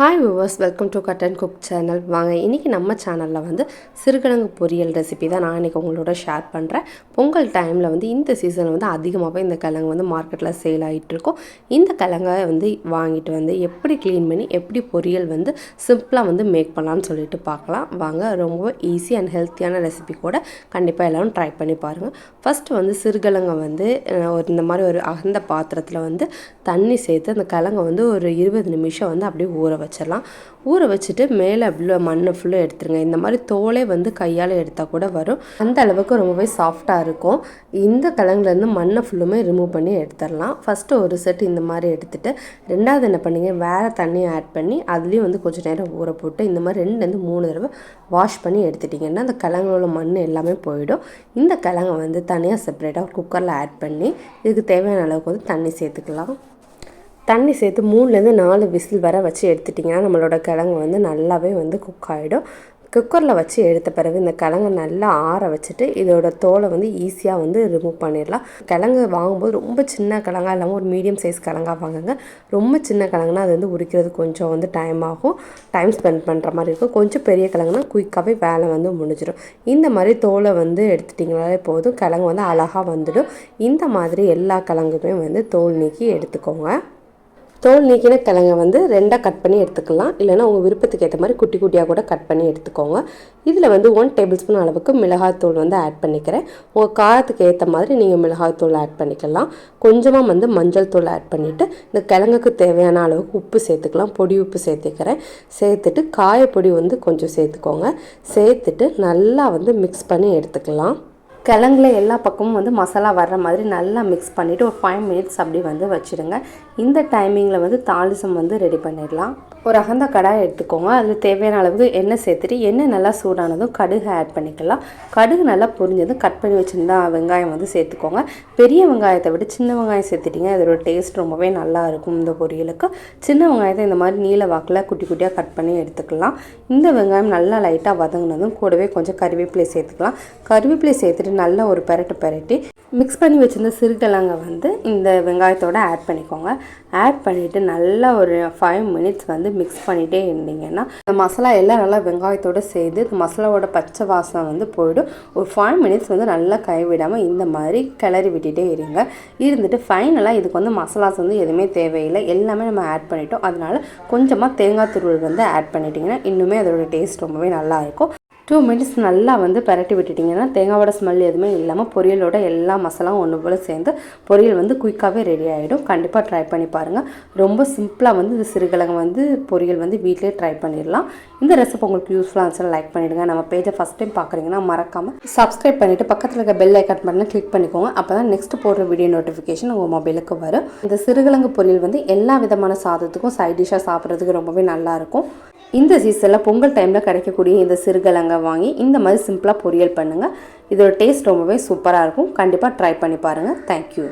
Hi viewers welcome to cut and cook channel வாங்க இன்றைக்கி நம்ம சேனலில் வந்து சிறுகிழங்கு பொரியல் ரெசிபி தான் நான் இன்றைக்கி உங்களோட ஷேர் பண்ணுறேன் பொங்கல் டைமில் வந்து இந்த சீசனில் வந்து அதிகமாகவே இந்த கிழங்கு வந்து மார்க்கெட்டில் சேல் ஆகிட்டு இருக்கும். இந்த கிழங்கை வந்து வாங்கிட்டு வந்து எப்படி க்ளீன் பண்ணி எப்படி பொரியல் வந்து சிம்பிளாக வந்து மேக் பண்ணலாம்னு சொல்லிட்டு பார்க்கலாம். வாங்க ரொம்ப ஈஸி அண்ட் ஹெல்த்தியான ரெசிபி கூட கண்டிப்பாக எல்லோரும் ட்ரை பண்ணி பாருங்கள் ஃபஸ்ட்டு வந்து சிறுகிழங்கை வந்து ஒரு இந்த மாதிரி ஒரு அகந்த பாத்திரத்தில் வந்து தண்ணி சேர்த்து அந்த கிழங்கை வந்து ஒரு இருபது நிமிஷம் வந்து அப்படியே ஊற வச்சிடலாம். ஊற வச்சுட்டு மேலே அப்படியே மண்ணை ஃபுல்லாக எடுத்துருங்க. இந்த மாதிரி தோலே வந்து கையால் எடுத்தால் கூட வரும். அந்த அளவுக்கு ரொம்பவே சாஃப்டாக இருக்கும். இந்த கிழங்குலேருந்து மண்ணை ஃபுல்லுமே ரிமூவ் பண்ணி எடுத்துடலாம். ஃபஸ்ட்டு ஒரு செட் இந்த மாதிரி எடுத்துகிட்டு ரெண்டாவது என்ன பண்ணீங்க வேறு தண்ணியை ஆட் பண்ணி அதுலேயும் வந்து கொஞ்சம் நேரம் ஊற போட்டு இந்த மாதிரி ரெண்டுலேருந்து மூணு தடவை வாஷ் பண்ணி எடுத்துட்டிங்கன்னா அந்த கிழங்கோட மண் எல்லாமே போயிடும். இந்த கிழங்கை வந்து தனியாக செப்பரேட்டாக குக்கரில் ஆட் பண்ணி இதுக்கு தேவையான அளவுக்கு வந்து தண்ணி சேர்த்துக்கலாம். தண்ணி சேர்த்து மூணுலேருந்து நாலு விசில் வர வச்சு எடுத்துட்டிங்கன்னா நம்மளோட கிழங்கு வந்து நல்லாவே வந்து குக் ஆகிடும் குக்கரில் வச்சு எடுத்த பிறகு இந்த கிழங்கை நல்லா ஆற வச்சுட்டு இதோட தோலை வந்து ஈஸியாக வந்து ரிமூவ் பண்ணிடலாம். கிழங்கு வாங்கும்போது ரொம்ப சின்ன கிழங்கா இல்லாமல் ஒரு மீடியம் சைஸ் கிழங்கா வாங்குங்க. ரொம்ப சின்ன கிழங்குனா அது வந்து உரிக்கிறது கொஞ்சம் வந்து டைம் ஆகும். டைம் ஸ்பெண்ட் பண்ணுற மாதிரி இருக்கும். கொஞ்சம் பெரிய கிழங்குனா குயிக்காகவே வேலை வந்து முடிஞ்சிடும். இந்த மாதிரி தோலை வந்து எடுத்துட்டிங்கனாலே போதும். கிழங்கு வந்து அழகாக வந்துடும். இந்த மாதிரி எல்லா கிழங்குமே வந்து தோல் நீக்கி எடுத்துக்கோங்க. தோல் நீக்கின கிழங்கை வந்து ரெண்டாக கட் பண்ணி எடுத்துக்கலாம். இல்லைன்னா உங்கள் விருப்பத்துக்கு ஏற்ற மாதிரி குட்டி குட்டியாக கூட கட் பண்ணி எடுத்துக்கோங்க. இதில் வந்து ஒன் டேபிள் ஸ்பூன் அளவுக்கு மிளகாய்த்தூள் வந்து ஆட் பண்ணிக்கிறேன். உங்கள் காரத்துக்கு ஏற்ற மாதிரி நீங்கள் மிளகாய்த்தூள் ஆட் பண்ணிக்கலாம். கொஞ்சமாக வந்து மஞ்சள் தூள் ஆட் பண்ணிவிட்டு இந்த கிழங்குக்கு தேவையான அளவுக்கு உப்பு சேர்த்துக்கலாம். பொடி உப்பு சேர்த்துக்கிறேன். சேர்த்துட்டு காயப்பொடி வந்து கொஞ்சம் சேர்த்துக்கோங்க. சேர்த்துட்டு நல்லா வந்து மிக்ஸ் பண்ணி எடுத்துக்கலாம். கிழங்குல எல்லா பக்கமும் வந்து மசாலா வர்ற மாதிரி நல்லா மிக்ஸ் பண்ணிவிட்டு ஒரு ஃபைவ் மினிட்ஸ் அப்படி வந்து வச்சுடுங்க இந்த டைமிங்கில் வந்து தாளிசம் வந்து ரெடி பண்ணிடலாம். ஒரு அகந்த கடாய் எடுத்துக்கோங்க. அதில் தேவையான அளவுக்கு எண்ணெய் சேர்த்துட்டு எண்ணெய் நல்லா சூடானதும் கடுகு ஆட் பண்ணிக்கலாம். கடுகு நல்லா பொரிஞ்சதும் கட் பண்ணி வச்சுருந்தா வெங்காயம் வந்து சேர்த்துக்கோங்க. பெரிய வெங்காயத்தை விட சின்ன வெங்காயம் சேர்த்துட்டிங்க. அதோட டேஸ்ட் ரொம்பவே நல்லா இருக்கும் இந்த பொரியலுக்கு. சின்ன வெங்காயத்தை இந்த மாதிரி நீல வாக்கில் குட்டி குட்டியாக கட் பண்ணி எடுத்துக்கலாம். இந்த வெங்காயம் நல்லா லைட்டாக வதங்கினதும் கூடவே கொஞ்சம் கருவேப்பிலை சேர்த்துக்கலாம். கருவேப்பிலை சேர்த்துட்டு நல்லா ஒரு பெரட்டு பெரட்டி மிக்ஸ் பண்ணி வச்சுருந்த சிறுகிழங்கை வந்து இந்த வெங்காயத்தோடு ஆட் பண்ணிக்கோங்க. ஆட் பண்ணிவிட்டு நல்லா ஒரு ஃபைவ் மினிட்ஸ் வந்து மிக்ஸ் பண்ணிகிட்டே இருந்தீங்கன்னா இந்த மசாலா எல்லாம் நல்லா வெங்காயத்தோடு சேர்த்து இந்த மசாலாவோட பச்சை வாசனை வந்து போயிடும். ஒரு ஃபைவ் மினிட்ஸ் வந்து நல்லா கைவிடாமல் இந்த மாதிரி கிளறி விட்டுட்டே இருங்க. இருந்துட்டு ஃபைனலாக இதுக்கு வந்து மசாலாஸ் வந்து எதுவுமே தேவையில்லை. எல்லாமே நம்ம ஆட் பண்ணிட்டோம். அதனால் கொஞ்சமாக தேங்காய் துருவல் வந்து ஆட் பண்ணிட்டீங்கன்னா இன்னுமே அதோட டேஸ்ட் ரொம்பவே நல்லாயிருக்கும் டூ மினிட்ஸ் நல்லா வந்து பரட்டி விட்டுட்டிங்கன்னா தேங்காவோட ஸ்மெல் எதுவுமே இல்லாமல் பொரியலோட எல்லா மசாலாவும் ஒன்று போல் சேர்ந்து பொரியல் வந்து குயிக்காகவே ரெடி ஆகிடும் கண்டிப்பாக ட்ரை பண்ணி பாருங்கள் ரொம்ப சிம்பிளாக வந்து இந்த சிறுகிழங்கு வந்து பொரியல் வந்து வீட்டிலே ட்ரை பண்ணிடலாம். இந்த ரெசிபி உங்களுக்கு யூஸ்ஃபுல்லாக இருந்துச்சுன்னா லைக் பண்ணிவிடுங்க நம்ம பேஜை ஃபஸ்ட் டைம் பார்க்குறீங்கன்னா மறக்காமல் சப்ஸ்கிரைப் பண்ணிவிட்டு பக்கத்தில் இருக்க பெல் ஐக்கான் பண்ணி கிளிக் பண்ணிக்கோங்க. அப்போ தான் நெக்ஸ்ட் போடுற வீடியோ நோட்டிஃபிகேஷன் உங்கள் மொபைலுக்கு வரும். இந்த சிறுகிழங்கு பொரியல் வந்து எல்லா விதமான சாதத்துக்கும் சைட் டிஷ்ஷாக சாப்பிட்றதுக்கு ரொம்பவே நல்லாயிருக்கும் இந்த சீசனில் பொங்கல் டைமில் கிடைக்கக்கூடிய இந்த சிறுகிழங்கை வாங்கி இந்த மாதிரி சிம்பிளாக பொரியல் பண்ணுங்கள் இதோட டேஸ்ட் ரொம்பவே சூப்பராக இருக்கும். கண்டிப்பாக ட்ரை பண்ணி பாருங்கள் தேங்க்யூ